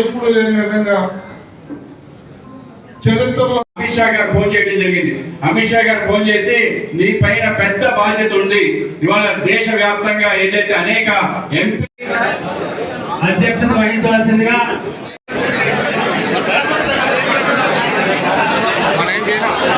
ఎప్పుడు లేని విధంగా చరిత్రలో అమిత్ షా గారు ఫోన్ చేయడం జరిగింది. అమిత్ షా గారు ఫోన్ చేసి నీ పైన పెద్ద బాధ్యత ఉంది. ఇవాళ దేశ వ్యాప్తంగా ఏదైతే అనేక ఎంపీ అధ్యక్షత వహించవలసిందిగా దయచేసి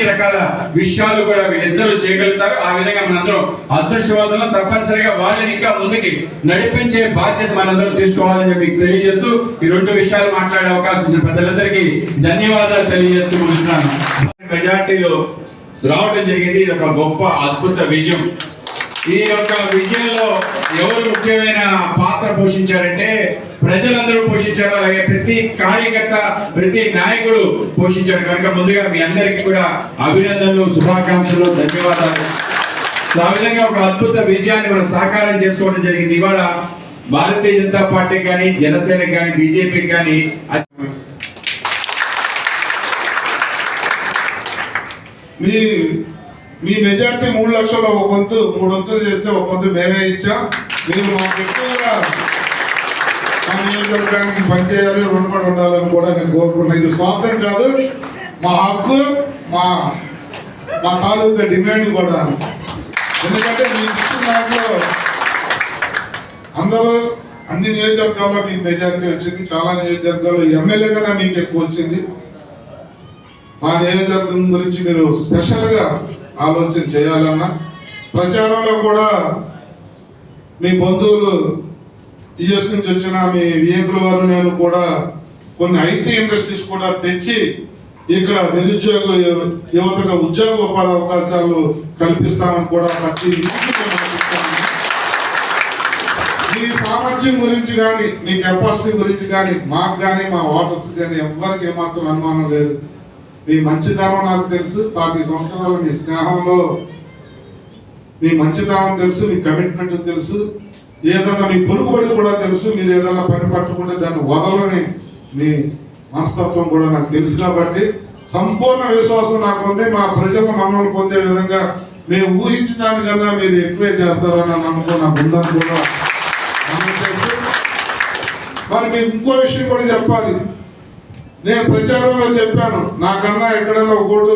అన్ని రకాల విషయాలు కూడా వీళ్ళిద్దరూ చేయగలుగుతారు. ఆ విధంగా మనందరం అదృష్టవంతులం తప్పనిసరిగా వాళ్ళని ఇంకా ముందుకి నడిపించే బాధ్యత మనందరం తీసుకోవాలని మీకు తెలియజేస్తూ ఈ రెండు విషయాలు మాట్లాడే అవకాశం ఇచ్చిన పెద్దలందరికీ ధన్యవాదాలు తెలియజేస్తూ ముగిస్తున్నాను. మెజార్టీలో రావడం జరిగింది. ఇది ఒక గొప్ప అద్భుత విజయం. ఈ యొక్క విజయంలో ఎవరు ముఖ్యమైన పాత్ర పోషించారంటే ప్రజలందరూ పోషించారు. అలాగే ప్రతి కార్యకర్త ప్రతి నాయకుడు పోషించాడు కనుక ముందుగా మీ అందరికీ కూడా అభినందనలు శుభాకాంక్షలు ధన్యవాదాలు. ఆ విధంగా ఒక అద్భుత విజయాన్ని మనం సాకారం చేసుకోవడం జరిగింది. ఇవాళ భారతీయ జనతా పార్టీ కానీ జనసేన కానీ బీజేపీ కానీ మీ మీ మెజార్టీ మూడు లక్షల ఒక వంతు మూడు వంతులు చేస్తే ఒక వంతు మేమే ఇచ్చాం. మీరు మాకు ఎక్కువగా మా నియోజకవర్గానికి పనిచేయాలి రుణపడి ఉండాలని కూడా నేను కోరుకున్నాను ఇది స్వార్థం కాదు. మా హక్కు మా మా తాలూకా డిమాండ్ కూడా. ఎందుకంటే మీకు ఇచ్చిన దాంట్లో అందరూ అన్ని నియోజకవర్గాల్లో మీకు మెజారిటీ వచ్చింది. చాలా నియోజకవర్గాల్లో ఎమ్మెల్యే కన్నా మీకు ఎక్కువ వచ్చింది. మా నియోజకవర్గం గురించి మీరు స్పెషల్గా ఆలోచన చేయాలన్నా ప్రచారంలో కూడా మీ బంధువులు యుఎస్ నుంచి వచ్చిన మీ వియంకుల వారు నేను కూడా కొన్ని ఐటీ ఇండస్ట్రీస్ కూడా తెచ్చి ఇక్కడ నిరుద్యోగ యువతగా యువతకు ఉద్యోగ ఉపాధి అవకాశాలు కల్పిస్తామని కూడా ప్రతి మీ సామర్థ్యం గురించి కానీ మీ కెపాసిటీ గురించి కానీ మాకు కానీ మా ఓటర్స్ కానీ ఎవ్వరికి ఏమాత్రం అనుమానం లేదు. మీ మంచితనం నాకు తెలుసు. పాతి సంవత్సరాల మీ స్నేహంలో మీ మంచితనం తెలుసు మీ కమిట్మెంట్ తెలుసు. ఏదన్నా మీ పొలుకుబడి కూడా తెలుసు. మీరు ఏదన్నా పని పట్టుకుంటే దాన్ని వదలని మీ మనస్తత్వం కూడా నాకు తెలుసు కాబట్టి సంపూర్ణ విశ్వాసం నాకు ఉంది. మా ప్రజల మమ్మల్ని పొందే విధంగా మేము ఊహించడానికన్నా మీరు ఎక్కువే చేస్తారన్న నమ్మకం నాకు ఉందని కూడా. మరి మీకు ఇంకో విషయం కూడా చెప్పాలి. నేను ప్రచారంలో చెప్పాను నాకన్నా ఎక్కడైనా ఒక ఓటు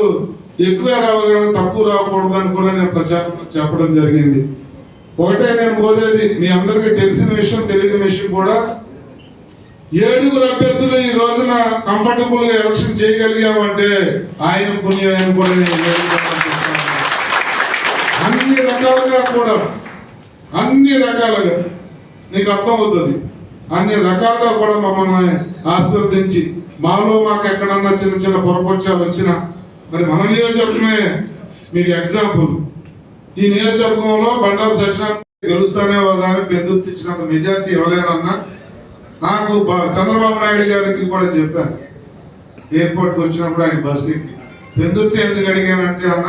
ఎక్కువే రావాలి తక్కువ రాకూడదని కూడా నేను ప్రచారంలో చెప్పడం జరిగింది. ఒకటే నేను కోరేది మీ అందరికీ తెలిసిన విషయం తెలియని విషయం కూడా ఏడుగురు అభ్యర్థులు ఈ రోజున కంఫర్టబుల్గా ఎలక్షన్ చేయగలిగామంటే ఆయన పుణ్యమైన కూడా నేను అన్ని రకాలుగా కూడా అన్ని రకాలుగా నీకు అర్థమవుతుంది. అన్ని రకాలుగా కూడా మమ్మల్ని ఆశీర్వదించి మాలో మాకు ఎక్కడన్నా చిన్న చిన్న పొరపక్షాలు వచ్చినా మరి మన నియోజకవర్గమే మీకు ఎగ్జాంపుల్ ఈ నియోజకవర్గంలో బండారు సత్యనారాయణ గెలుస్తానే కానీ పెద్ద ఇచ్చినంత మెజార్టీ ఇవ్వలేనన్నా నాకు చంద్రబాబు నాయుడు గారికి కూడా చెప్పాను ఎయిర్పోర్ట్కి వచ్చినప్పుడు ఆయన బస్ ఎక్కి. పెందుర్తి ఎందుకు అడిగానంటే అన్న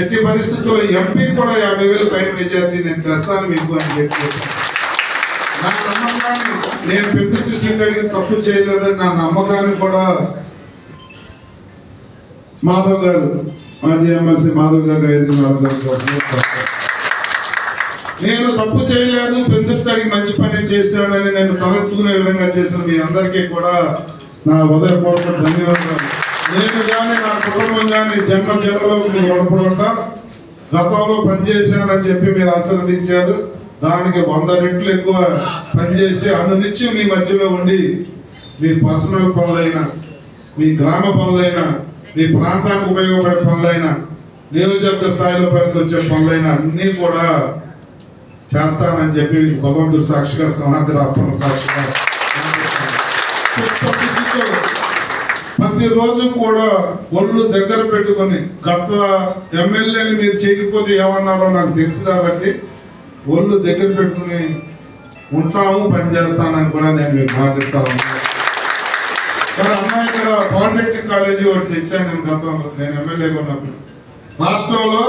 ఎట్టి పరిస్థితుల్లో ఎంపీ కూడా యాభై వేలు పైన మెజార్టీ నేను తెస్తాను మీకు అని చెప్పి చెప్పాను. నా నమ్మకాన్ని నేను పెద్ద కిషన్ తప్పు చేయలేదని నా నమ్మకాన్ని కూడా మాధవ్ గారు మాజీ ఎమ్మెల్సీ మాధవ్ గారు వేదిక నేను తప్పు చేయలేదు పెంచుతాడికి మంచి పని చేశానని నేను తలెత్తుకునే విధంగా చేసిన మీ అందరికీ కూడా నా హృదయపూర్వక ధన్యవాదాలు. నేను కానీ నా కుటుంబం కానీ జన్మ జన్మలో మీకు రుణపడి గతంలో పనిచేశానని చెప్పి మీరు ఆశీర్వదించారు. దానికి వంద రెట్లు ఎక్కువ పనిచేసి అనునిత్యం మీ మధ్యలో ఉండి మీ పర్సనల్ పనులైనా మీ గ్రామ పనులైనా మీ ప్రాంతానికి ఉపయోగపడే పనులైనా నియోజకవర్గ స్థాయిలో పనికి వచ్చే పనులైనా అన్నీ కూడా చేస్తానని చెప్పి భగవంతుడు సాక్షిగా సమాధి అప్పన్న సాక్షిగా ప్రతిరోజు రోజు కూడా ఒళ్ళు దగ్గర పెట్టుకొని గత ఎమ్మెల్యేని మీరు చేయకపోతే ఏమన్నారో నాకు తెలుసు కాబట్టి ఒళ్ళు దగ్గర పెట్టుకుని ఉంటాము పనిచేస్తానని కూడా నేను మీకు మాటిస్తా ఉన్నాను మరి అమ్మాయి ఇక్కడ పాలిటెక్నిక్ కాలేజీ ఒకటి తెచ్చాను నేను గతంలో. నేను ఎమ్మెల్యేగా ఉన్నప్పుడు. రాష్ట్రంలో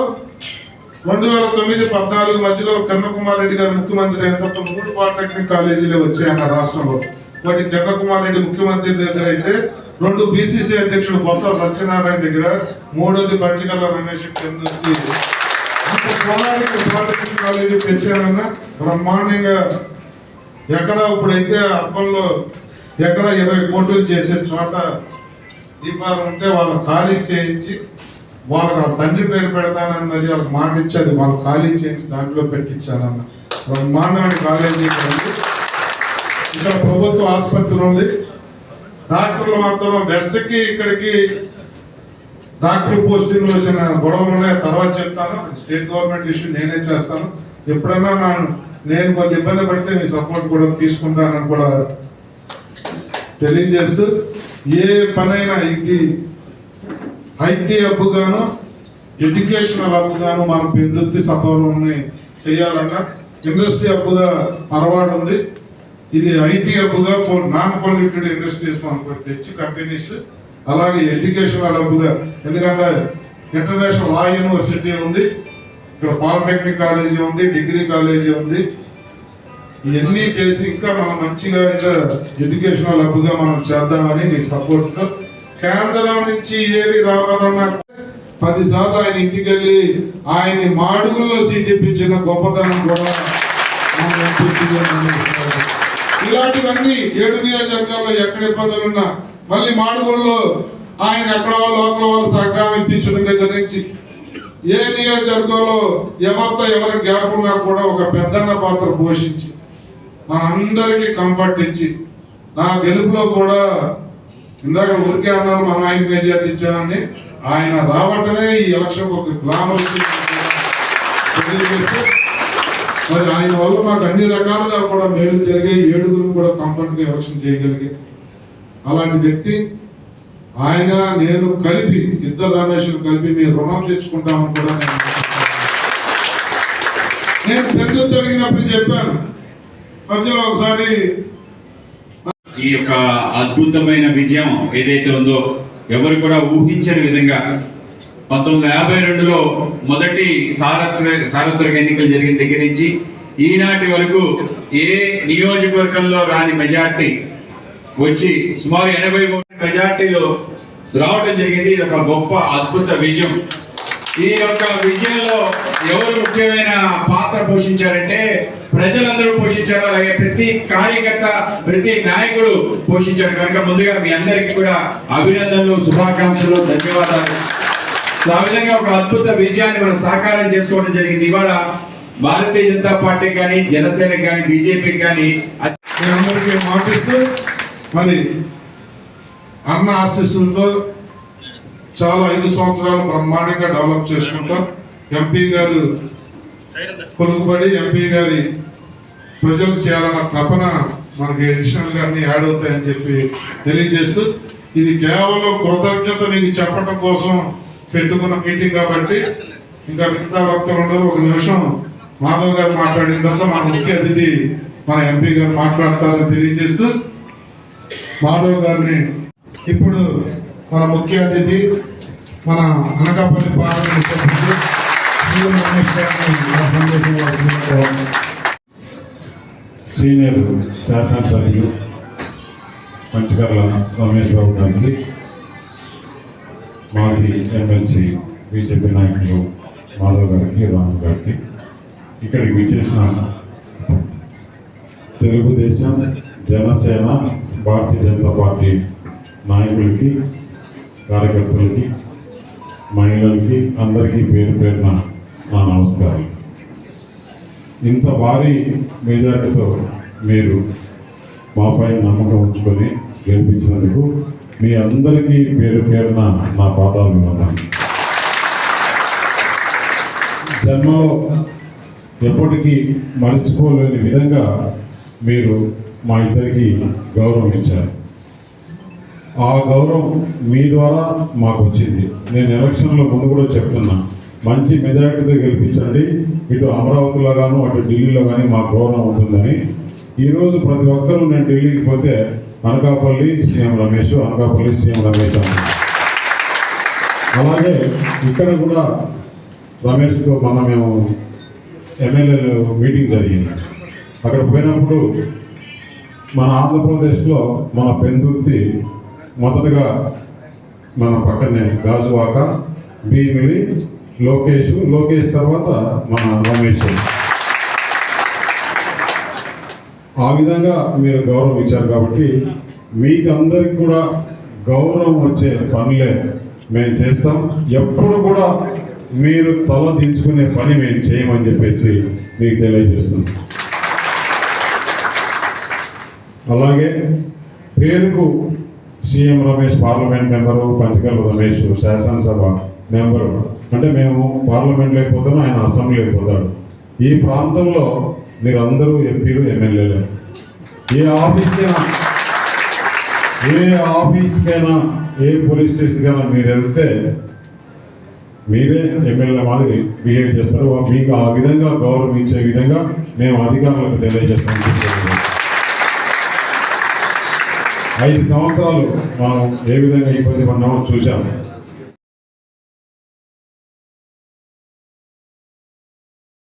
రెండు వేల తొమ్మిది పద్నాలుగు మధ్యలో కన్నకుమార్ రెడ్డి గారు ముఖ్యమంత్రి అయినప్పుడు మూడు పాలిటెక్నిక్ కాలేజీలే వచ్చాయన్న రాష్ట్రంలో. ఒకటి కన్నకుమార్ రెడ్డి ముఖ్యమంత్రి దగ్గర అయితే రెండు బీసీసీ అధ్యక్షుడు బొత్స సత్యనారాయణ దగ్గర మూడోది పంచకల్ల రమేష్ చంద్రుకి అంత పోరాడికి కాలేజీ తెచ్చానన్న బ్రహ్మాండంగా ఎకరా ఇప్పుడైతే అప్పంలో ఎకరా ఇరవై కోట్లు చేసే చోట దీపాలు ఉంటే వాళ్ళు ఖాళీ చేయించి వాళ్ళకి ఆ తండ్రి పేరు పెడతానన్నది వాళ్ళకి మాట ఇచ్చి అది వాళ్ళు ఖాళీ చేయించి దాంట్లో పెట్టించానన్న బ్రహ్మాండమైన కాలేజీ ఇక్కడ ఉంది. ఇక్కడ ప్రభుత్వ ఆసుపత్రి ఉంది. డాక్టర్లు మాత్రం బెస్ట్కి ఇక్కడికి డాక్టర్ పోస్టింగ్లో వచ్చిన గొడవలు ఉన్నాయి. తర్వాత చెప్తాను. స్టేట్ గవర్నమెంట్ ఇష్యూ నేనే చేస్తాను. ఎప్పుడన్నా నా నేను కొద్ది ఇబ్బంది పడితే మీ సపోర్ట్ కూడా తీసుకుంటానని కూడా తెలియజేస్తూ ఏ పనైనా ఇది ఐటీ హబ్ గాను ఎడ్యుకేషనల్ హబ్ గాను మన పెందుర్తి సభలోని చేయాలన్నా ఇండస్ట్రీ హబ్ అరవాడు అలవాటు ఉంది ఇది IT hub non polluted industries మనం తెచ్చి కంపెనీస్ అలాగే ఎడ్యుకేషన్ హబ్గా ఎందుకంటే ఇంటర్నేషనల్ లా యూనివర్సిటీ ఉంది ఇక్కడ పాలిటెక్నిక్ కాలేజీ ఉంది డిగ్రీ కాలేజీ ఉంది. ఇవన్నీ చేసి ఇంకా మనం మంచిగా ఇంకా ఎడ్యుకేషనల్ హబ్ మనం చేద్దామని మీ సపోర్ట్తో కేంద్రం నుంచి ఏది రావాలన్నా పదిసార్లు ఆయన ఇంటికి వెళ్ళి ఆయన్ని మాడుగుల్లో సీట్ ఇప్పించిన గొప్పతనం కూడా ఇలాంటివన్నీ ఏడు నియోజకవర్గాల్లో ఎక్కడ ఇబ్బందులున్నా మళ్ళీ మాడుగుల్లో ఆయన ఎక్కడ వాళ్ళు లోకల్ వాళ్ళు సహకారం ఇప్పించడం దగ్గర నుంచి ఏ నియోజకవర్గంలో ఎవరితో ఎవరి గ్యాప్ కూడా ఒక పెద్దన్న పాత్ర పోషించి మనందరికీ కంఫర్ట్ ఇచ్చి నా గెలుపులో కూడా ఇందాక ఊరికే అన్నారు మనం ఆయన మెజార్టీ ఇచ్చామని ఆయన రావటమే ఈ ఎలక్షన్ ఒక గ్లామర్ మరి ఆయన వల్ల మాకు అన్ని రకాలుగా కూడా మేలు జరిగాయి ఏడుగురు కూడా కంఫర్ట్గా ఎలక్షన్ చేయగలిగే అలాంటి వ్యక్తి ఆయన నేను కలిపి ఇద్దరు రమేష్ కలిపి మీరు రుణం తెచ్చుకుంటామని కూడా నేను నేను పెద్ద అడిగినప్పుడు చెప్పాను. మధ్యలో ఒకసారి ఈ యొక్క అద్భుతమైన విజయం ఏదైతే ఉందో ఎవరు కూడా ఊహించని విధంగా పంతొమ్మిది యాభై రెండులో మొదటి సార్వత్ర సార్వత్రిక ఎన్నికలు జరిగిన దగ్గర నుంచి ఈనాటి వరకు ఏ నియోజకవర్గంలో రాని మెజార్టీ వచ్చి సుమారు ఎనభై మూడు మెజార్టీలో రావడం జరిగింది. ఇది ఒక గొప్ప అద్భుత విజయం. ఈ యొక్క విజయంలో ఎవరు ముఖ్యమైన పాత్ర పోషించారంటే ప్రజలందరూ పోషించారు. అలాగే ప్రతి కార్యకర్త ప్రతి నాయకుడు పోషించాడు కనుక ముందుగా మీ అందరికీ కూడా అభినందనలు శుభాకాంక్షలు ధన్యవాదాలు. సో ఆ విధంగా ఒక అద్భుత విజయాన్ని మనం సాకారం చేసుకోవడం జరిగింది. ఇవాళ భారతీయ జనతా పార్టీ కానీ జనసేన కానీ బీజేపీ కానీ అందరికీ మాటిస్తూ మరి అన్న ఆశీస్సులతో చాలా ఐదు సంవత్సరాలు బ్రహ్మాండంగా డెవలప్ చేసుకుంటాం ఎంపీ గారు కొలుకుబడి ఎంపీ గారి ప్రజలకు చేయాలన్న తపన మనకి అడిషనల్ అన్ని యాడ్ అవుతాయని చెప్పి తెలియజేస్తూ ఇది కేవలం కృతజ్ఞత నీకు చెప్పడం కోసం పెట్టుకున్న మీటింగ్ కాబట్టి ఇంకా మిగతా భక్తులు ఉన్నారు. ఒక నిమిషం మాధవ్ గారు మాట్లాడిన తర్వాత మన ముఖ్య అతిథి మన ఎంపీ గారు మాట్లాడతారని తెలియజేస్తూ మాధవ్ గారిని ఇప్పుడు మన ముఖ్య అతిథి మన అనకాపల్లి పార్లమెంట్ సీనియర్ శాసనసభ్యులు పంచకర్ల రమేష్ బాబు గారికి మాజీ ఎమ్మెల్సీ బీజేపీ నాయకులు మాధవ్ గారికి రాము గారికి ఇక్కడికి విచ్చేసిన తెలుగుదేశం జనసేన భారతీయ జనతా పార్టీ నాయకులకి కార్యకర్తలకి మహిళలకి అందరికీ పేరు పేరున నా నమస్కారం ఇంత భారీ మెజార్టీతో మీరు మాపై నమ్మకం ఉంచుకొని గెలిపించినందుకు మీ అందరికీ పేరు పేరున నా పాదాలు వందనాలు జన్మలో ఎప్పటికీ మర్చిపోలేని విధంగా మీరు మా ఇద్దరికి గౌరవం ఇచ్చారు. ఆ గౌరవం మీ ద్వారా మాకు వచ్చింది. నేను ఎలక్షన్లో ముందు కూడా చెప్తున్నా మంచి మెజారిటీతో గెలిపించండి. ఇటు అమరావతిలో గాను అటు ఢిల్లీలో కానీ మాకు గౌరవం ఉంటుందని. ఈరోజు ప్రతి ఒక్కరూ నేను ఢిల్లీకి పోతే అనకాపల్లి సీఎం రమేష్ అనకాపల్లి సీఎం రమేష్ అలాగే ఇక్కడ కూడా రమేష్తో మొన్న మేము ఎమ్మెల్యేలు మీటింగ్ జరిగింది. అక్కడ పోయినప్పుడు మన ఆంధ్రప్రదేశ్లో మన పెందుర్తి మొదటగా మన పక్కనే గాజువాక భీమిలి లోకేష్ లోకేష్ తర్వాత మన రమేష్. ఆ విధంగా మీరు గౌరవం ఇచ్చారు కాబట్టి మీకు అందరికి కూడా గౌరవం వచ్చే పనులే మేము చేస్తాం. ఎప్పుడు కూడా మీరు తల దించుకునే పని మేము చేయమని చెప్పేసి మీకు తెలియజేస్తున్నాం. అలాగే పేరుకు CM Ramesh parliament member Panchakarla Ramesh శాసనసభ మెంబరు. అంటే మేము పార్లమెంట్ లేకపోతాం ఆయన అసెంబ్లీ అయిపోతాడు ఈ ప్రాంతంలో మీరందరూ ఎంపీలు ఎమ్మెల్యేలే. ఏ ఆఫీస్కైనా ఏ ఆఫీస్కైనా ఏ పోలీస్ స్టేషన్కైనా మీరు వెళ్తే మీరే ఎమ్మెల్యే మాదిరి బిహేవ్ చేస్తారు. మీకు ఆ విధంగా గౌరవించే విధంగా మేము అధికారులకు తెలియజేస్తాం. ఐదు సంవత్సరాలు మనం ఏ విధంగా ఇబ్బంది పడినామో చూశాము.